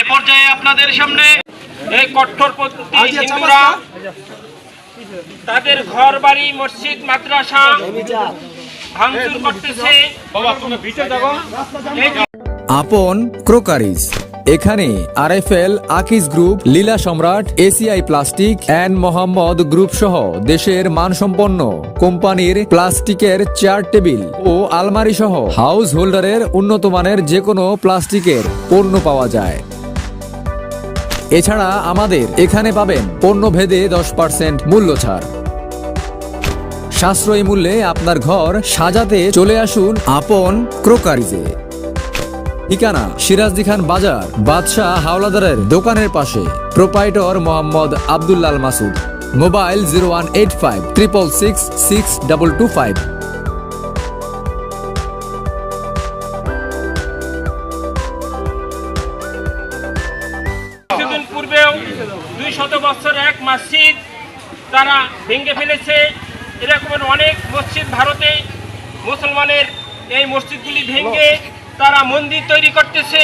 এ পর্যায়ে আপনাদের সামনে এই কট্টরপন্থী হিন্দুরা তাদের ঘর বাড়ি মসজিদ মাদ্রাসা ভাঙচুর করতেছে। আপন ক্রোকারিজ এখানে RFL Akij group, Leela Samrat, ACI plastic and Mohammad group সহ দেশের মানসম্পন্ন কোম্পানির প্লাস্টিকের চেয়ার টেবিল ও আলমারি সহ হাউস হোল্ডারের উন্নত মানের যে কোনো প্লাস্টিকের পণ্য পাওয়া যায়। এছাড়া আমাদের এখানে পাবেন পণ্য ভেদে দশ পার্সেন্ট মূল্য ছাড়। সাশ্রয়ী মূল্যে আপনার ঘর সাজাতে চলে আসুন আপন ক্রোকারিজে। ঠিকানা সিরাজদি খান বাজার, বাদশাহ হাওলাদারের দোকানের পাশে। Proprietor Mohammad Abdullah Masud. Mobile zero one eight five triple six six double two five. দুই শত এক মসজিদ তারা ভেঙে ফেলেছে। এরকমের অনেক মসজিদ ভারতে মুসলমানের এই মসজিদগুলি ভেঙে তারা মন্দির তৈরি করতেছে।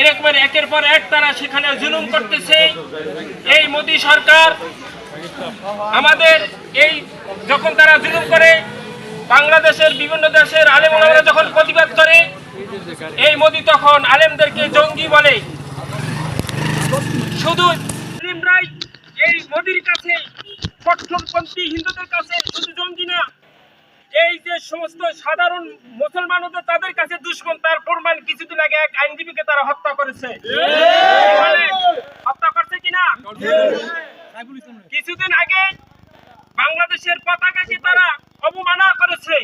এরকমের একের পর এক তারা সেখানে জুলুম করতেছে। এই মোদী সরকার আমাদের এই যখন তারা জুলুম করে, বাংলাদেশের বিভিন্ন দেশের আলেমরা যখন প্রতিবাদ করে, এই মোদী তখন আলেমদেরকে জঙ্গি বলে। শুধু এই মোদির কাছে কঠোরপন্থী হিন্দুদের কাছে শুধু জঙ্গি না এই যে সমস্ত সাধারণ মুসলমান মুসলমানদের তাদের কাছে দুশ্মন, তার প্রমাণ কিছুদিন আগে এক আইনজীবীকে তারা হত্যা করেছে। হত্যা করছে কিনা কিছুদিন আগে বাংলাদেশের পতাকাকে তারা অবমাননা করেছে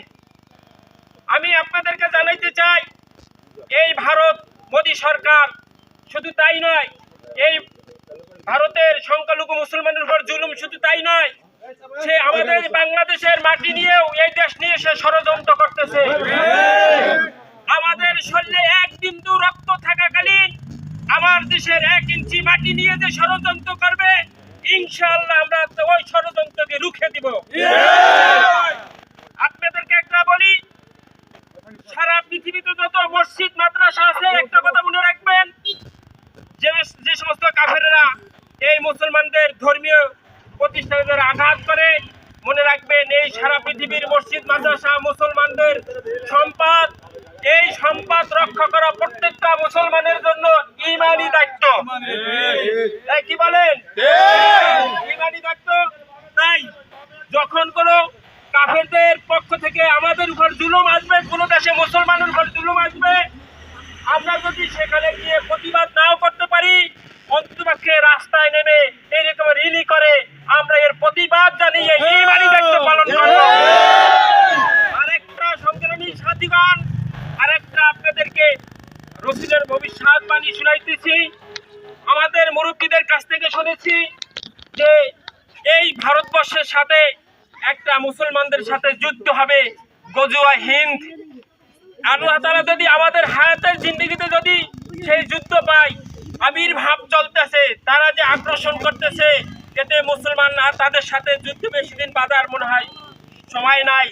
আমি আপনাদেরকে জানাইতে চাই এই ভারত মোদী সরকার শুধু তাই নয় এই ভারতের সংখ্যালঘু মুসলমানের উপর জুলুম শুধু তাই নয় সে আমাদের বাংলাদেশের মাটি নিয়েও এই দেশ নিয়ে সে ষড়যন্ত্র করতেছে। আমাদের শরীরে এক বিন্দু রক্ত থাকাকালীন আমার দেশের এক ইঞ্চি মাটি নিয়ে যে ষড়যন্ত্র করবে, ইনশাআল্লাহ আমরা ওই ষড়যন্ত্রকে রুখে দিব। আপনাদেরকে একটা বলি, সারা পৃথিবীতে যত মসজিদ, মাদ্রাসা আছে, একটা কথা মনে রাখবেন, যে যে সমস্ত কাফেরেরা এই মুসলমানদের ধর্মীয় প্রতিষ্ঠানের আঘাত করে মনে রাখবেন এই সারা পৃথিবীর মসজিদ মাদ্রাসা মুসলমানদের সম্পদ এই সম্পদ রক্ষা করা প্রত্যেকটা মুসলমানের জন্য ইমানই দায়িত্ব। তাই কি বলেন ইমানি দায়িত্ব তাই যখন কোনো কাফেরদের পক্ষ থেকে আমাদের উপর জুলুম আসবে কোনো দেশে মুসলমানের উপর জুলুম আসবে আমরা যদি সেখানে গিয়ে প্রতিবাদ নাও করতে পারি অন্তপক্ষে রাস্তায় নেমে এইরকম রিলি করে আমরা এর প্রতিবাদ জানিয়ে ইমানি দায়িত্ব পালন করব আরেকটা সংগ্রামী সাথীগণ আরেকটা আপনাদেরকে রসিদের ভবিষ্যৎবাণী শুনাইতেছি মুরব্বীদের কাছ থেকে শুনেছি যে এই ভারতবর্ষের সাথে একটা মুসলমানদের সাথে যুদ্ধ হবে, গজুয়া হিন্দ। আল্লাহ তালা যদি আমাদের হায়াতের জিন্দিগিতে যদি সেই যুদ্ধ পাই আবির্ভাব চলতেছে, তারা যে আগ্রাসন করতেছে, এতে মুসলমান আর তাদের সাথে যুদ্ধ বেশি দিন বাধার মনে হয় সময় নাই।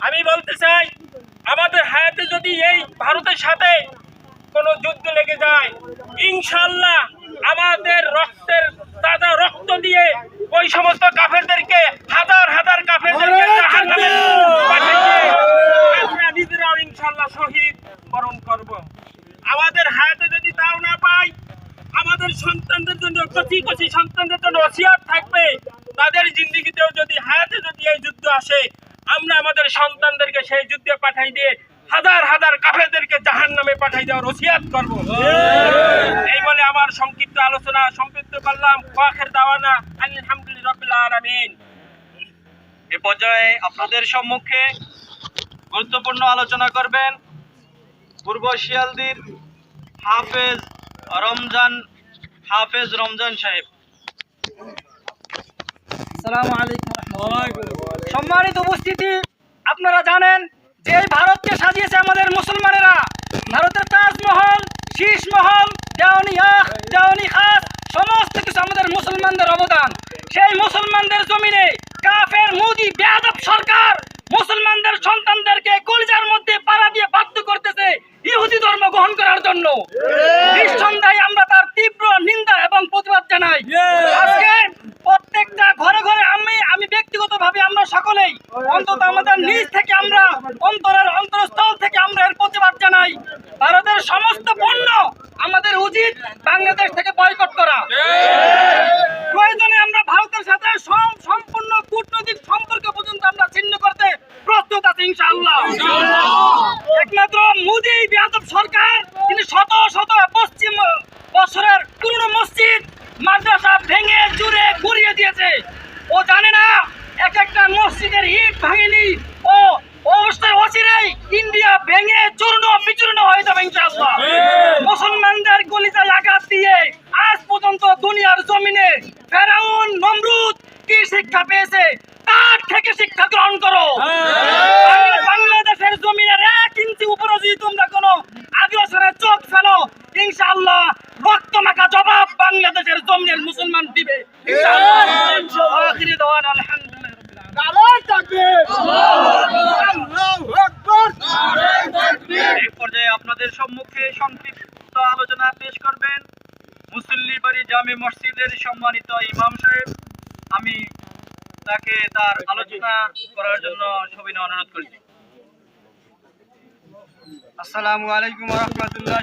আমি বলতে চাই, আমাদের হায়াতে যদি এই ভারতের সাথে কোনো যুদ্ধ লেগে যায় ইনশাল্লাহ আমাদের রক্তের তাজা রক্ত দিয়ে ওই সমস্ত কাফেরদেরকে হাজার হাজার কাফেরদেরকে আমরা নিজেরাও ইনশাল্লাহ শহীদ বরণ করব। আমাদের হায়াতে যদি তাও না পাই আমাদের সন্তানদের জন্য কচি কচি সন্তানদের জন্য অসিয়াত থাকবে তাদের জিন্দিগিতেও যদি হায়াতে যদি এই যুদ্ধ আসে আমরা আমাদের সন্তানদেরকে সেই যুদ্ধে পাঠাই দিয়ে হাজার হাজার কাফেরদেরকে জাহান নামে পাঠাই দেওয়ার ওসিয়াত করব। এই বলে আমার সংক্ষিপ্ত আলোচনা সম্পৃক্ত করলাম। ওয়াখের দাওয়ানা আলহামদুলিল্লাহ রাব্বিল আলামিন। এ পর্যায়ে আপনাদের সম্মুখে গুরুত্বপূর্ণ আলোচনা করবেন পূর্ব শিয়ালদির হাফেজ রমজান হাফেজ রমজান সাহেব। আসসালামু আলাইকুম সম্মানিত উপস্থিতি আপনারা জানেন যে ভারতকে সাজিয়েছে আমাদের মুসলমানেরা। ভারতের তাজমহল শীষমহল দেওয়ানি আখ দেওয়ানি খাস সমস্ত কিছু আমাদের মুসলমানদের অবদান। সেই মুসলমানদের জমিনে কাফের মোদি বেয়াদব সরকার মুসলমানদের সন্তানদেরকে কলিজার মধ্যে পাড়া দিয়ে বাধ্য করতেছে ইহুদি ধর্ম গ্রহণ করার জন্য। নিঃসন্দেহে আমরা তার তীব্র নিন্দা এবং প্রতিবাদ জানাই আজকে প্রত্যেকটা ঘরে ঘরে আমি আমি ব্যক্তিগতভাবে আমরা সকলেই অন্তত আমাদের নিজ থেকে আমরা অন্তরের অন্তরস্থল থেকে আমরা এর প্রতিবাদ জানাই ভারতের সমস্ত পণ্য আমাদের উচিত বাংলাদেশ থেকে বয়কট করা প্রয়োজনে আমরা ভারতের সাথে সম- সম্পূর্ণ কূটনৈতিক সম্পর্ক পর্যন্ত আমরা ছিন্ন করতে প্রস্তুত আছি ইনশাআল্লাহ একমাত্র মোদি বেয়াদব সরকার তিনি শত শত পশ্চিম বছরের পুরনো মসজিদ মাদ্রাসা ভেঙে চুরে গুড়িয়ে দিয়েছে ও জানে না এক একটা মসজিদের ইট ভাঙেনি ও অবস্থায় অচিরেই ইন্ডিয়া ভেঙে চূর্ণ বিচূর্ণ হয়ে যাবে ইনশাআল্লাহ মুসলমানদের গলিজায় আঘাত দিয়ে আজ পর্যন্ত দুনিয়ার জমিনে ফেরাউন নমরুদ কি শিক্ষা পেয়েছে তার থেকে শিক্ষা গ্রহণ করো বাংলা- বাংলাদেশের জমিনের এক ইঞ্চি উপরে যদি তোমরা কোনো আগ্রাসনের চোখ ফেলো ইনশাআল্লাহ রক্ত মাখা জবাব বাংলাদেশের জমিনের মুসলমান দিবে ইনশাআল্লাহ আখিরি দাওয়ানা আলহামদুলিল্লাহ রাব্বিল আলামিন। নারায় তাকবীর আল্লাহু আকবার এই পর্যায়ে আপনাদের সম্মুখে সংক্ষিপ্ত আলোচনা পেশ করবেন। মুসল্লি বাড়ি জামে মসজিদের সম্মানিত ইমাম সাহেব, আমি তাকে তার আলোচনা করার জন্য সবিনয় অনুরোধ করছি আসসালামু আলাইকুম রহমতুল্লাহ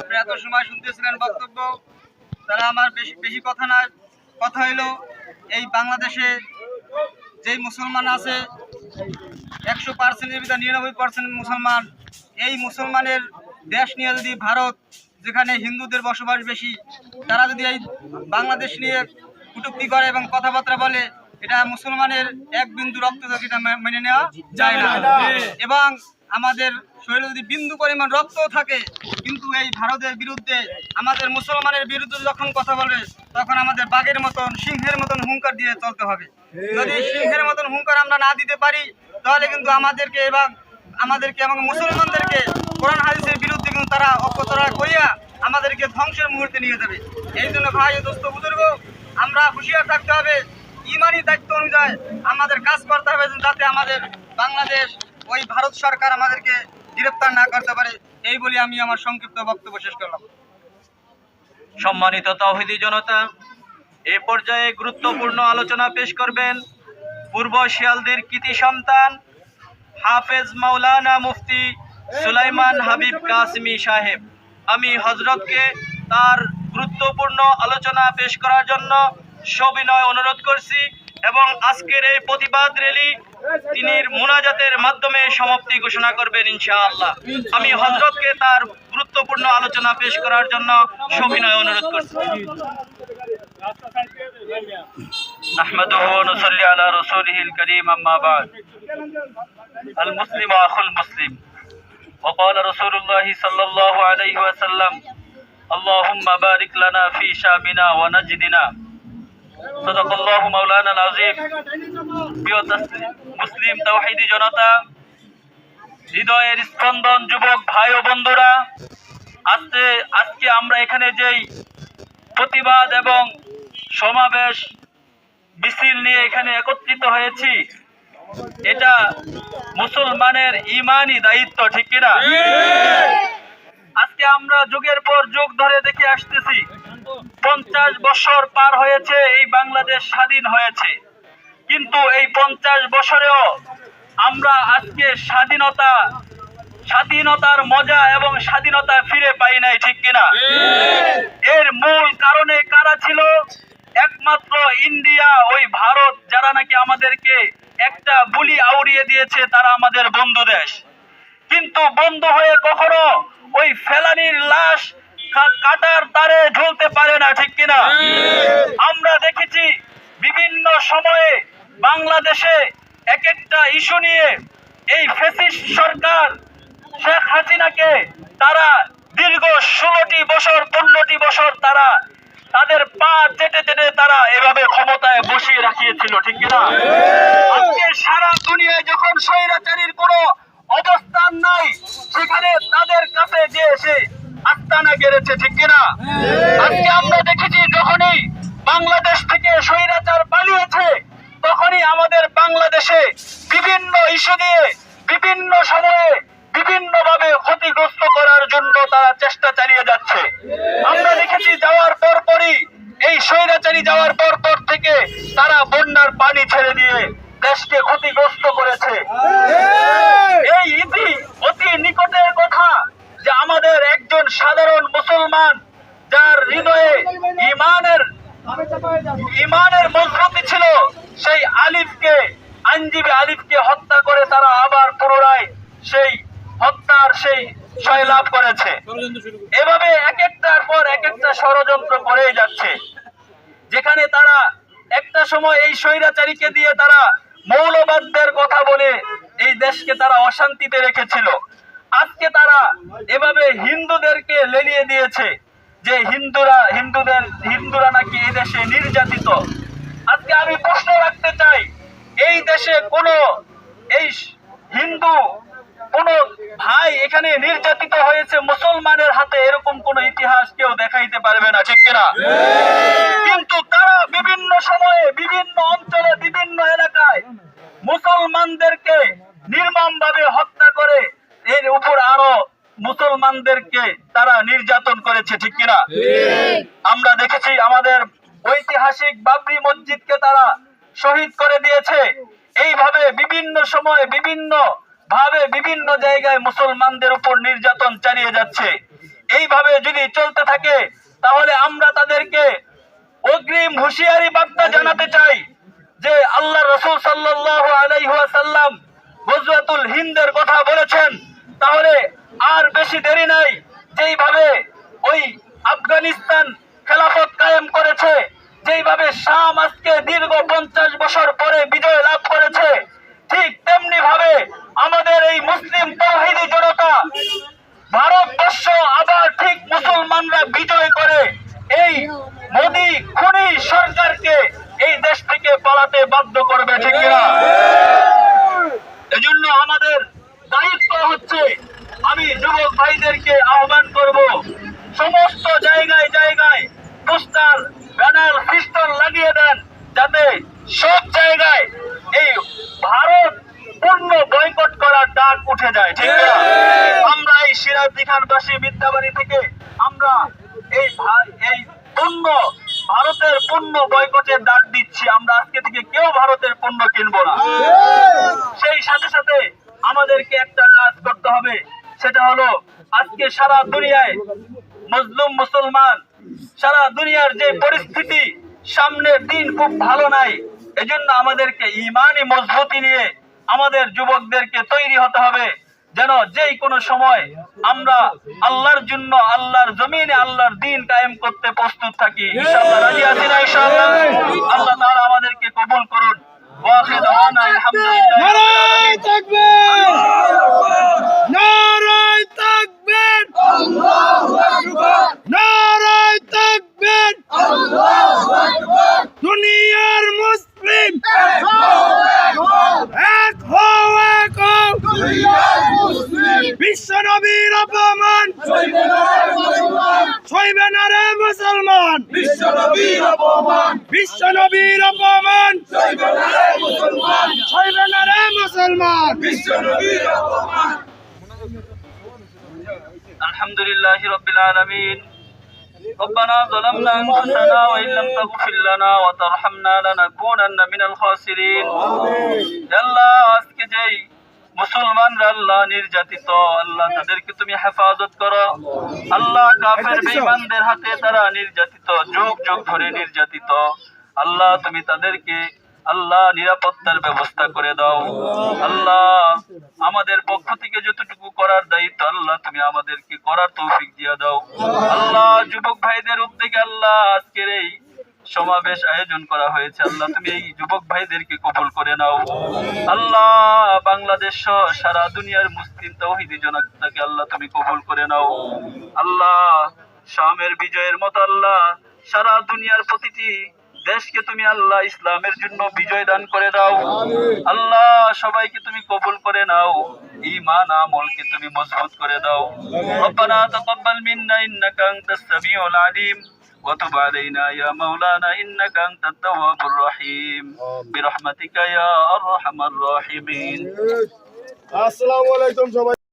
আপনি এত সময় শুনতেছিলেন বক্তব্য তারা আমার বেশি বেশি কথা না কথা হইল, এই বাংলাদেশে যেই মুসলমান আছে একশো পার্সেন্টের ভিতরে নিরানব্বই পার্সেন্ট মুসলমান। এই মুসলমানের দেশ নিয়ে যদি ভারত, যেখানে হিন্দুদের বসবাস বেশি, তারা যদি এই বাংলাদেশ নিয়ে কটূক্তি করে এবং কথাবার্তা বলে, এটা মুসলমানের এক বিন্দু রক্ত এটা মেনে নেওয়া যায় না। এবং আমাদের শরীরে যদি বিন্দু পরিমাণ রক্তও থাকে, কিন্তু এই ভারতের বিরুদ্ধে, আমাদের মুসলমানের বিরুদ্ধে যখন কথা বলবে, তখন আমাদের বাঘের মতন, সিংহের মতন হুঙ্কার দিয়ে চলতে হবে। যদি সিংহের মতন হুঙ্কার আমরা না দিতে পারি তাহলে কিন্তু আমাদেরকে এবং আমাদেরকে এবং মুসলমানদেরকে কোরআন হাদিসের বিরুদ্ধে কিন্তু তারা অপচরা করিয়া আমাদেরকে ধ্বংসের মুহূর্তে নিয়ে যাবে। এই জন্য ভাই দোস্ত বুজুর্গ, আমরা হুঁশিয়ার থাকতে হবে, ইমানি দায়িত্ব অনুযায়ী আমাদের কাজ করতে হবে যাতে আমাদের বাংলাদেশ, ওই ভারত সরকার আমাদেরকে গ্রেপ্তার না করতে পারে। এই বলে আমি আমার সংক্ষিপ্ত বক্তব্য শেষ করলাম। সম্মানিত তৌহিদি জনতা, এ পর্যায়ে গুরুত্বপূর্ণ আলোচনা পেশ করবেন পূর্ব শিয়ালদের কৃতি সন্তান হাফেজ মাওলানা মুফতি সুলাইমান হাবিব কাসমি সাহেব। আমি হজরতকে তার গুরুত্বপূর্ণ আলোচনা পেশ করার জন্য সবিনয় অনুরোধ করছি এবং আজকের এই প্রতিবাদ র্যালি তিনি মোনাজাতের মাধ্যমে সমাপ্তি ঘোষণা করবেন ইনশাআল্লাহ। আমি হজরতকে তার গুরুত্বপূর্ণ আলোচনা পেশ করার জন্য সবিনয় অনুরোধ করছি। نحمده ونصلي على رسوله الكريم أما بعد المسلم أخو المسلم وقال رسول الله صلى الله عليه وسلم اللهم بارك لنا في شامنا ونجدنا صدق الله مولانا العظيم প্রিয় তাসলি- মুসলিম তাওহিদি জনতা হৃদয়ের স্পন্দন যুবক ভাই ও বন্ধুরা আজকে আজকে আমরা এখানে যেই প্রতিবাদ এবং সমাবেশ মিছিল নিয়ে এখানে একত্রিত হয়েছি। এটা মুসলমানের ইমানি দায়িত্ব, ঠিক কিনা? আজকে আমরা যুগের পর যুগ ধরে দেখে আসতেছি, পঞ্চাশ বছর পার হয়েছে, এই বাংলাদেশ স্বাধীন হয়েছে। কিন্তু এই পঞ্চাশ বছরেও আমরা আজকে স্বাধীনতা, স্বাধীনতার মজা এবং স্বাধীনতা ফিরে পাই নাই, ঠিক কিনা? এর মূল কারণে কারা ছিল? একমাত্র ইন্ডিয়া, ওই ভারত, যারা নাকি আমাদেরকে একটা বুলি আউড়িয়ে দিয়েছে, তারা আমাদের বন্ধু দেশ। কিন্তু বন্ধ হয়ে কখনো ওই ফেলানির লাশ কাটার তারে ঝুলতে পারে না, ঠিক কিনা? আমরা দেখেছি বিভিন্ন সময়ে বাংলাদেশে এক একটা ইস্যু নিয়ে এই ফেসিস সরকার শেখ হাসিনাকে তারা দীর্ঘ ষোলোটি বছর, পনেরোটি বছর তারা তাদের পা চেটে চেটে তারা এভাবে ক্ষমতায় বসিয়ে রাখিয়েছিল ঠিক কিনা? আজকে সারা দুনিয়ায় যখন স্বৈরাচারীর কোনো অবস্থান নাই সেখানে তাদের কাছে যে এসে আস্তানা গেড়েছে ঠিক কিনা? আজকে আমরা দেখেছি যখনই বাংলাদেশ থেকে স্বৈরাচার পালিয়েছে তখনই আমাদের বাংলাদেশে বিভিন্ন ইস্যু দিয়ে বিভিন্ন সময়ে বিভিন্ন ভাবে ক্ষতিগ্রস্ত করার জন্য তারা চেষ্টা চালিয়ে যাচ্ছে আমরা দেখেছি যাওয়ার পর পরই এই স্বৈরাচারী যাওয়ার পর পর থেকে তারা বন্যার পানি ছেড়ে দিয়ে দেশকে ক্ষতিগ্রস্ত করেছে। এই ইতি অতি নিকটের কথা যে আমাদের একজন সাধারণ মুসলমান যার হৃদয়ে ইমানের ইমানের মজবুতি ছিল সেই আলিফকে আইনজীবী আলিফকে হত্যা করে তারা আবার পুনরায় সেই হত্যার সেই জয়লাভ করেছে। এভাবে এক একটার পর এক একটা ষড়যন্ত্র করেই যাচ্ছে। যেখানে তারা একটা সময় এই স্বৈরাচারীকে দিয়ে তারা মৌলবাদদের কথা বলে এই দেশকে তারা অশান্তিতে রেখেছিল। আজকে তারা এভাবে হিন্দুদেরকে লেলিয়ে দিয়েছে যে হিন্দুরা, হিন্দুদের, হিন্দুরা নাকি এই দেশে নির্যাতিত। আজকে আমি প্রশ্ন রাখতে চাই, এই দেশে কোনো এই হিন্দু, কোন ভাই এখানে নির্যাতিত হয়েছে মুসলমানের হাতে এরকম কোন ইতিহাস কেউ দেখাইতে পারবে না, ঠিক কিনা কিন্তু তারা বিভিন্ন সময়ে বিভিন্ন অঞ্চলে বিভিন্ন এলাকায় মুসলমানদেরকে নির্মম ভাবে হত্যা করে এর উপর আরও মুসলমানদেরকে তারা করেছে ঠিক কিনা? আমরা দেখেছি আমাদের ঐতিহাসিক বাবরি মসজিদকে তারা শহীদ করে দিয়েছে। এইভাবে বিভিন্ন সময়ে বিভিন্ন ভাবে বিভিন্ন জায়গায় মুসলমানদের উপর নির্যাতন চালিয়ে যাচ্ছে। এইভাবে যদি চলতে থাকে তাহলে আমরা তাদেরকে অগ্রিম হুঁশিয়ারি বার্তা জানাতে চাই যে আল্লাহ রসুল সাল্লাহ আলাইহাল্লাম গজওয়াতুল হিন্দের কথা বলেছেন। তাহলে আর বেশি দেরি নাই। যেইভাবে ওই আফগানিস্তান খেলাফত কায়েম করেছে, যেইভাবে শাম আজকে দীর্ঘ পঞ্চাশ বছর পরে বিজয় লাভ করেছে, ঠিক তেমনি ভাবে আমাদের এই মুসলিম তৌহিদি জনতা ভারতবর্ষ আবার ঠিক মুসলমানরা বিজয় করে, এই মোদি খুনি সরকারকে এই দেশ থেকে পালাতে বাধ্য করবে, ঠিক কিনা? এজন্য আমাদের দায়িত্ব হচ্ছে, আমি যুবক ভাইদেরকে আহ্বান করব সমস্ত জায়গায় জায়গায় পোস্টার ব্যানার পিস্টল লাগিয়ে দেন যাতে সব জায়গায় এই ভারত পূর্ণ বয়কট করার ডাক উঠে যায় ঠিক না আমরা এই সিরাজদি বিদ্যাবাড়ি থেকে আমরা এই এই পণ্য, ভারতের পণ্য বয়কটের ডাক দিচ্ছি। আমরা আজকে থেকে কেউ ভারতের পণ্য কিনবো না। সেই সাথে সাথে আমাদেরকে একটা কাজ করতে হবে। সেটা হলো আজকে সারা দুনিয়ায় মজলুম মুসলমান, সারা দুনিয়ার যে পরিস্থিতি সামনের দিন খুব ভালো নাই। এজন্য আমাদেরকে ইমানই মজবুতি নিয়ে আমাদের যুবকদেরকে তৈরি হতে হবে। যেন যেই কোনো সময় আমরা আল্লাহর জন্য আল্লাহর জমিনে আল্লাহর দিন কায়েম করতে প্রস্তুত থাকি। আল্লাহ তাআলা আমাদেরকে কবুল করুন। ওয়াখির দুনিয়ার মুসলিম! এক এক হও! বিশ্ব নবীর অপমান সইবে না রে মুসলমান বিশ্ব নবীর অপমান সইবে না রে মুসলমান الحمد لله رب العالمين ربنا ظلمنا أنفسنا وإن لم تغفر لنا وترحمنا لنكونن من الخاسرين আল্লাহ আজকে যেই মুসলমানরা আল্লাহ নির্যাতিত আল্লাহ তাদেরকে তুমি হেফাজত করো। আল্লাহ কাফের বেঈমানদের হাতে তারা নির্যাতিত যুগ যুগ ধরে নির্যাতিত। আল্লাহ তুমি তাদেরকে আল্লাহ নিরাপত্তার ব্যবস্থা করে দাও। আল্লাহ আমাদের পক্ষ থেকে যতটুকু করার দায়িত্ব আল্লাহ তুমি আমাদেরকে করার তৌফিক দিয়ে দাও। আল্লাহ যুবক ভাইদের উদ্যোগে আল্লাহ আজকের এই সমাবেশ আয়োজন করা হয়েছে। আল্লাহ, তুমি এই যুবক ভাইদেরকে কবল করে নাও। আল্লাহ, বাংলাদেশ সারা দুনিয়ার মুসলিম তৌহিদি জনতাকে আল্লাহ, তুমি কবল করে নাও। আল্লাহ, শামের বিজয়ের মতো আল্লাহ, সারা দুনিয়ার প্রতিটি দেশকে তুমি আল্লাহ ইসলামের জন্য বিজয় দান করে দাও। আল্লাহ, সবাইকে তুমি কবুল করে নাও। ইমান আমলকে তুমি মজবুত করে দাও। রব্বানা তাকাব্বাল মিন্না ইন্নাকা আনতাস সামিউল আলিম। وتب علينا يا مولانا إنك أنت التواب الرحيم. برحمتك يا أرحم الراحمين. السلام عليكم